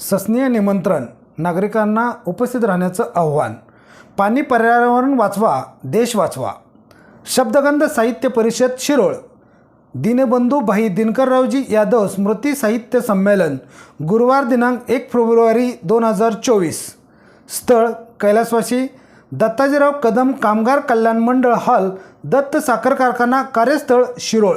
सस्नीय निमंत्रण नागरिकांना उपस्थित राहण्याचं आव्हान. पाणी पर्यावरण वाचवा देश वाचवा. शब्दगंध साहित्य परिषद शिरोळ. दीनबंधू भाई दिनकररावजी यादव स्मृती साहित्य संमेलन गुरुवार दिनांक एक फेब्रुवारी दोन हजार चोवीस. स्थळ कैलासवासी दत्ताजीराव कदम कामगार कल्याण मंडळ हॉल दत्त साखर कारखाना कार्यस्थळ शिरोळ.